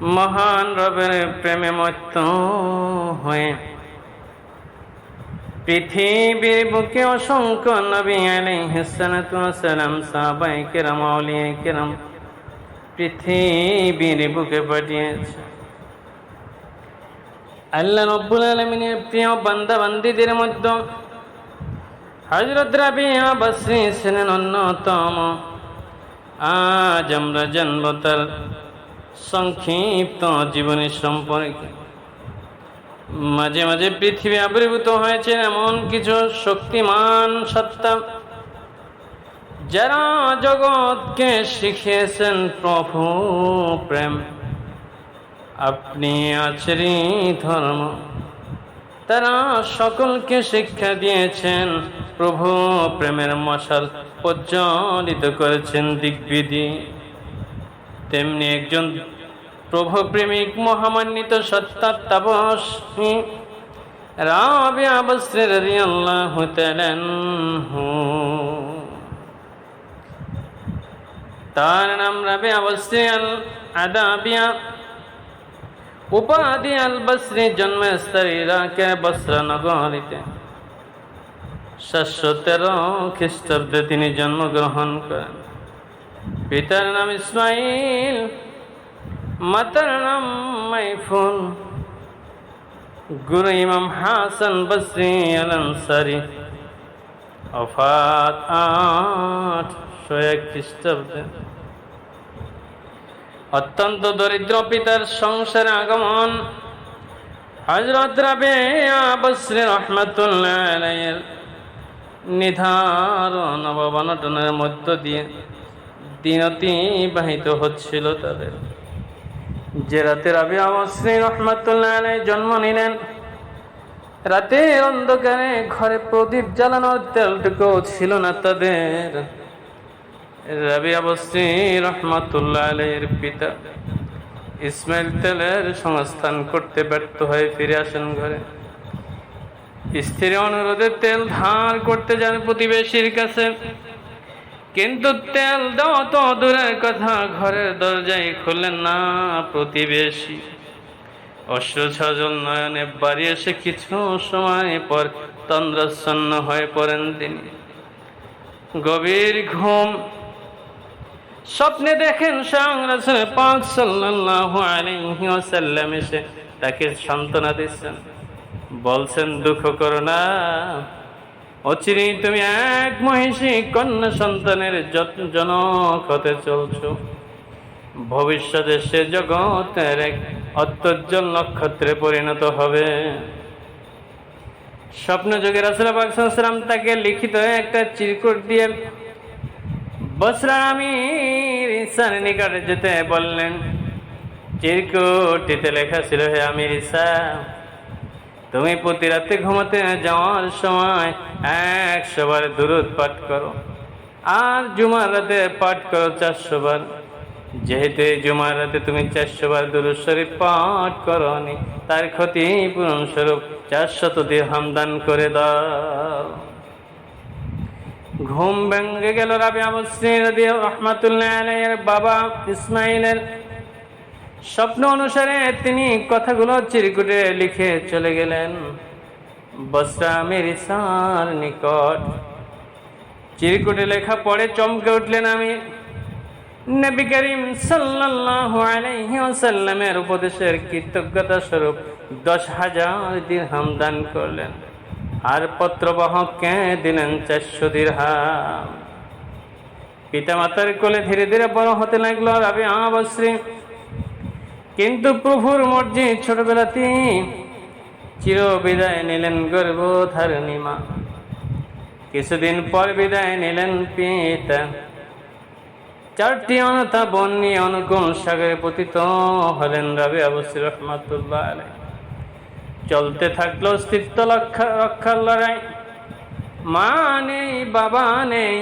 মহান রবের প্রেমে মত্ত হয়ে। পৃথিবীর বুকে অসংখ্য নবী আলাইহিসসালাম সাহাবাই কেরাম, আউলিয়া কেরাম পৃথিবীর বুকে পাঠিয়েছে। আল্লাহ রব্বুল আলমিনের প্রিয় বান্দা বান্দিদের মধ্যে হজরত রাবিয়া বসরি ছিলেন অন্যতম। আজ আমরা জানব তার সংক্ষিপ্ত জীবনী সম্পর্কে। মাঝে মাঝে পৃথিবী আবির্ভূত হয়েছে এমন কিছু শক্তিমান সত্তা যারা জগৎকে শিখিয়েছেন প্রভু প্রেম। আপনি আচরি ধর্ম। তারা সকলকে শিক্ষা দিয়েছেন প্রভু প্রেমের মশাল প্রজ্বলিত করেছেন দিগ্বিধি তেমনি একজন প্রভু প্রেমিক মহামান্বিত সত্তা তাপসী রাদিয়াল্লাহু তাআলা তার নাম রাবিয়া বসরি আল আদাবিয়া। উপাধি আল বসরি জন্মস্থল ইরাকে বসরা নগরীতে। সাতশো তেরো খ্রিস্টাব্দে তিনি জন্মগ্রহণ করেন। পিতার নাম ইসমাইল, মাতার নাম মাইফুল গুরু ইমাম হাসান বসরি আল অফাত আটশো এক খ্রিস্টাব্দে। অত্যন্ত দরিদ্র পিতার সংসারে আগমন। হজরত রাবে বসরি রহমতুল্লাহ নিধারণ অবনটনের মধ্য দিয়ে। দিন অতিবাহিত হচ্ছিল তাদের। যে রাতে রাবি বসরি রহমতুল্লাহ জন্ম নিলেন, রাতের অন্ধকারে ঘরে প্রদীপ জ্বালানোর তেলটুকু ছিল না তাদের। রবি অবস্থি রহমতুল্লাহ পিতা ইসমাইল তেলের সংস্থান করতে ব্যর্থ হয়ে ফিরে আসেন ঘরে। স্ত্রী অনুরোধে তেল ধার করতে যান প্রতিবেশীর কাছে। কিন্তু তেল দেওয়া তো দূরের কথা, ঘরের দরজায় খুললেন না প্রতিবেশী। অশ্র নয়নে বাড়ি এসে কিছু সময় পর তন্দ্রাচ্ছন্ন হয়ে পড়েন তিনি। গভীর ঘুম। স্বপ্নে দেখেন স্বয়ং রাসূল পাক সাল্লাল্লাহু আলাইহি এসে তাকে সান্ত্বনা দিচ্ছেন। বলছেন, দুঃখ করো না। অচিরে তুমি এক মহিষী কন্যা সন্তানের জনক হতে চলছ। ভবিষ্যতে সে জগতের এক অত্যজ্জ্বল নক্ষত্রে পরিণত হবে। স্বপ্ন যোগে রাসুল তাকে লিখিত একটা চিরকুট দিয়ে বসরা আমি ঈশার নিকটে যেতে বললেন। চিরকুটিতে লেখা ছিল, হে আমি ঈশা তুমি প্রতি রাতে ঘুমাতে যাওয়ার সময় একশোবার দূরত পাঠ করো। আর জুমার রাতে পাঠ করো চারশো বার যেহেতু জুমার রাতে তুমি চারশো বার দূর শরীফ পাঠ করো নি তার ক্ষতি পূরণ স্বরূপ চারশত দিরহাম দান করে দাও। ঘুম ভেঙে গেল রাবি আবশ্রী রহমাতুল্লাহ বাবা ইসমাইলের স্বপ্ন অনুসারে তিনি কথাগুলো চিরকুটে লিখে চলে গেলেন। বসরা মেরিসার নিকট। চিরকুটে লেখা পড়ে চমকে উঠলেন আমি নবী করিম সাল্লাল্লাহু আলাইহি ওয়াসাল্লামের উপদেশের কৃতজ্ঞতা স্বরূপ দশ হাজার দিরহাম দান করলেন। আর পত্রবাহককে দিলেন চারশো দিরহাম? পিতামাতার কোলে ধীরে ধীরে বড় হতে লাগল রাবি আবশ্রী কিন্তু প্রভুর মর্জি ছোটবেলাতেই চির বিদায় নিলেন গর্ভধারিণী মা কিছুদিন পর বিদায় নিলেন পিতা। চারটি অনথা বন নিয়ে অনুকূল সাগরে পতিত হলেন রাবি আবসি রহমাতুল্লাহ চলতে থাকল রক্ষা রক্ষার লড়াই। মা নেই, বাবা নেই।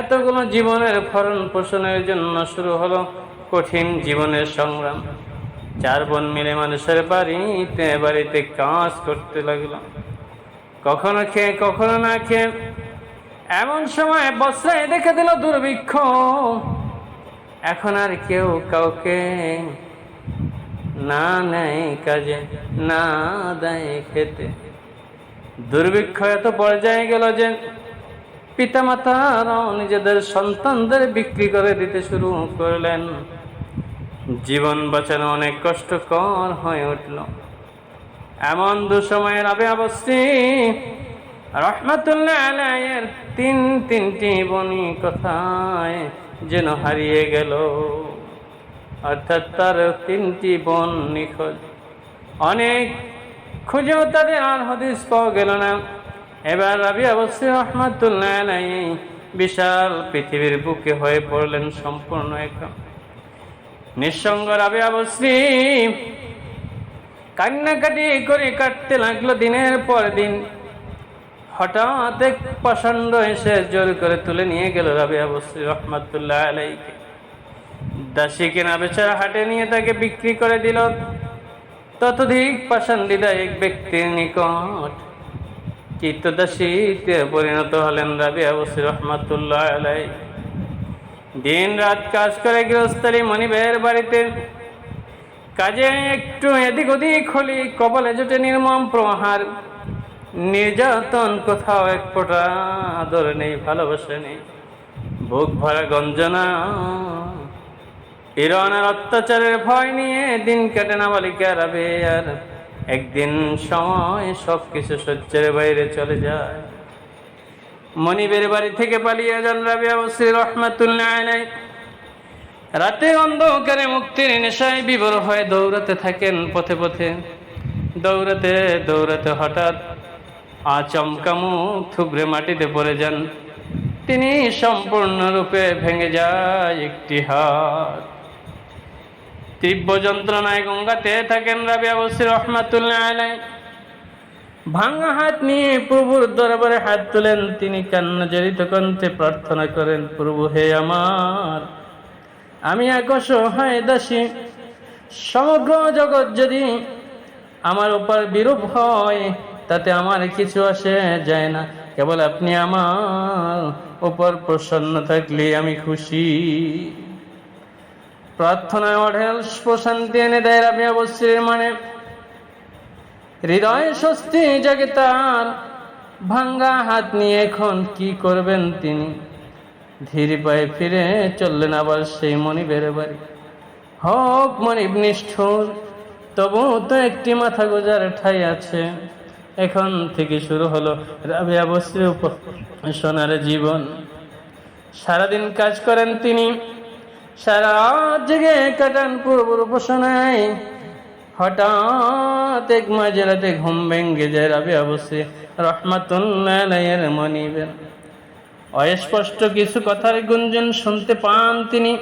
এতগুলো জীবনের ভরণ পোষণের জন্য শুরু হলো কঠিন জীবনের সংগ্রাম। চার বোন মিলে মানুষের বাড়িতে বাড়িতে কাজ করতে লাগল কখনো খেয়ে, কখনো না খেয়ে এমন সময় বস্রায় দেখে দিল দুর্ভিক্ষ। এখন আর কেউ কাউকে না নেয় কাজে, না দেয় খেতে। দুর্ভিক্ষ এত পর্যায়ে গেল যে পিতামাতারাও নিজেদের সন্তানদের বিক্রি করে দিতে শুরু করলেন। জীবন বাঁচানো অনেক কষ্টকর হয়ে উঠল। এমন দুসময়ের আবে অবশ্যই রহমতুল্লাহ আলাইয়ের তিন তিনটি বনি কথায় যেন হারিয়ে গেল। অর্থাৎ তার তিনটি বোন নিখোঁজ। অনেক খুঁজেও তাদের আর হদিস পাওয়া গেল না। এবার রাবি অবশ্যই রহমতুল্লাহ আলাই বিশাল পৃথিবীর বুকে হয়ে পড়লেন সম্পূর্ণ একা নিঃসঙ্গ রাবি অবশ্যই কান্নাকাটি করে কাটতে লাগল দিনের পর দিন। হঠাৎ এক প্রচণ্ড এসে জোর করে তুলে নিয়ে গেল রাবি অবশ্যই রহমতুল্লাহ আলাইকে। দাসী কেনা বেচারা হাটে নিয়ে তাকে বিক্রি করে দিল। ততধিক পাষাণ্ডিদা এক ব্যক্তির নিকট চিত্তদাসীতে পরিণত হলেন রাবি অবশ্যই রহমাতুল্লাহ আলাই দিন রাত কাজ করে গৃহস্থলী মনিবের বাড়িতে। কাজে একটু এদিক ওদিক হলি কবলে জোটে নির্মম প্রহার নির্যাতন কোথাও এক ফোটা আদর নেই, ভালোবাসা নেই। বুক ভরা গঞ্জনা। ইরানের অত্যাচারের ভয় নিয়ে দিন কাটে না বালিকা রাবে আর একদিন সময় সব কিছু সহ্যের বাইরে চলে যায়। মনিবের বাড়ি থেকে পালিয়ে যান রাবি অবশ্যই রহমাতুল্লাহ রাতে অন্ধকারে মুক্তির নেশায় বিবর হয়ে দৌড়াতে থাকেন পথে পথে। দৌড়াতে দৌড়াতে হঠাৎ আচমকা মুখ থুবড়ে মাটিতে পড়ে যান। তিনি সম্পূর্ণরূপে ভেঙে যায় একটি হাত। তীব্র যন্ত্রণায় গঙ্গাতে থাকেন রাবি অবশ্যই রহমাতুল্লাহ আলাই ভাঙা হাত নিয়ে প্রভুর দরবারে হাত তোলেন। তিনি কান্না জড়িত কণ্ঠে প্রার্থনা করেন, প্রভু হে আমার, আমি এক অসহায় দাসী। সমগ্র জগৎ যদি আমার উপর বিরূপ হয়, তাতে আমার কিছু আসে যায় না। কেবল আপনি আমার উপর প্রসন্ন থাকলে আমি খুশি। প্রার্থনায় অঢেল প্রশান্তি এনে দেয় রাবি অবশ্যই মানে। হৃদয় স্বস্তি জাগে তার ভাঙ্গা হাত নিয়ে এখন কি করবেন তিনি? ধীরে পায়ে ফিরে চললেন আবার সেই মনিবের বাড়ি। হোক মনিব নিষ্ঠুর, তবু তো একটি মাথা গোজার ঠাই আছে। এখন থেকে শুরু হলো রাবিয়া রাবি অবশ্যই সোনার জীবন। সারাদিন কাজ করেন তিনি। সারা জেগে কাটান পূর্ব উপাসনায়। হঠাৎ এক মাঝে রাতে ঘুম ভেঙ্গে যায় রাবি অবশ্যই। রহমাতুল্লাহ মনিবেন অস্পষ্ট কিছু কথার গুঞ্জন শুনতে পান তিনি।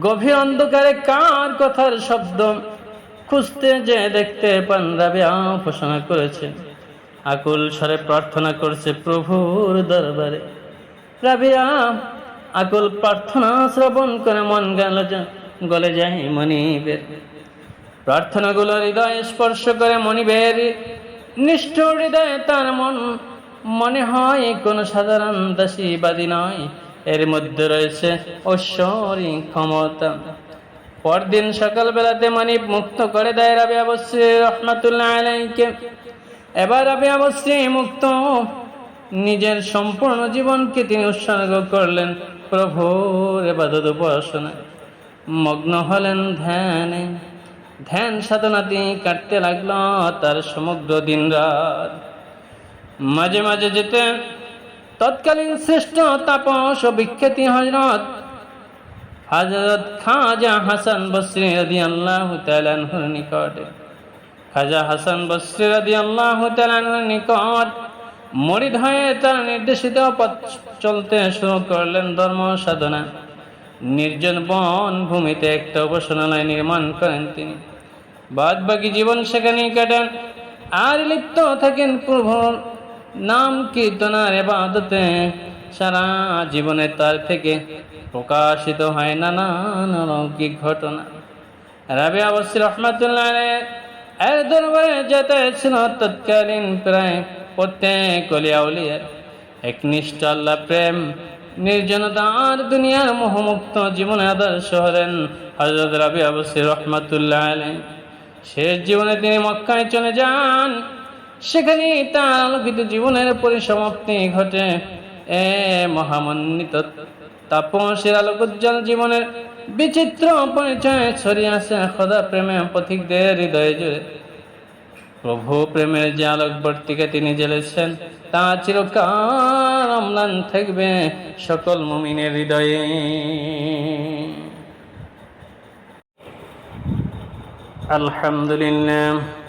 গভীর অন্ধকারে কার কথার শব্দ? খুঁজতে যে দেখতে পান রাবিয়া ঘোষণা করেছে। আকুল স্বরে প্রার্থনা করছে প্রভুর দরবারে। রাবিয়া আকুল প্রার্থনা শ্রবণ করে মন গেল গলে যায় মনিবের। প্রার্থনাগুলো হৃদয় স্পর্শ করে মনিবের নিষ্ঠুর হৃদয়ে তার মন, মনে হয় কোনো সাধারণ দাসীবাদী নয়। এর মধ্যে রয়েছে ঐশ্বরিক ক্ষমতা। পরদিন সকালবেলাতে মানিব মুক্ত করে দেয় রাবি অবশ্যই রহমাতুল্লাহ আলাইকে এবার রাবি অবশ্যই মুক্ত নিজের সম্পূর্ণ জীবনকে তিনি উৎসর্গ করলেন প্রভুর এবাদত উপাসনায়। মগ্ন হলেন ধ্যানে। ধ্যান সাধনাতে কাটতে লাগল তার সমগ্র দিন রাত। মাঝে মাঝে যেতে তৎকালীন শ্রেষ্ঠ তাপস বিখ্যাতি হজরত হজরত খাজা হাসান বসরি রদি আল্লাহ তালানহুর নিকটে। খাজা হাসান বসরি রদি আল্লাহ তালানহুর নিকট মরিদ হয়ে তার নির্দেশিত পথ চলতে শুরু করলেন ধর্ম সাধনা। নির্জন বন ভূমিতে একটা উপাসনালয় নির্মাণ করেন তিনি। বাদ বাকি জীবন সেখানেই কাটান। আর লিপ্ত থাকেন প্রভু নাম কীর্তনার এবাদতে। সারা জীবনে তার থেকে প্রকাশিত হয় নানান অলৌকিক ঘটনা। রাবি আবসি রহমতুল্লাহ এর দরবারে যেতে ছিল তৎকালীন প্রায় প্রত্যেক অলিয়াউলিয়ার একনিষ্ঠ আল্লাহ প্রেম, নির্জনতা আর দুনিয়ার মোহমুক্ত জীবনে আদর্শ হলেন হজরত রাবি আবসি রহমতুল্লাহ আলাই শেষ জীবনে তিনি মক্কায় চলে যান। সেখানে তার আলোকিত জীবনের পরিসমাপ্তি ঘটে। এ মহামন্বিত তাপসের আলোকোজ্জ্বল জীবনের বিচিত্র পরিচয় ছড়িয়ে আছে খোদা প্রেমে পথিকদের হৃদয়ে জুড়ে। প্রভু প্রেমের যে আলোকবর্তিকা তিনি জ্বেলেছেন, তা চিরকাল অম্লান থাকবে সকল মুমিনের হৃদয়ে। الحمد لله.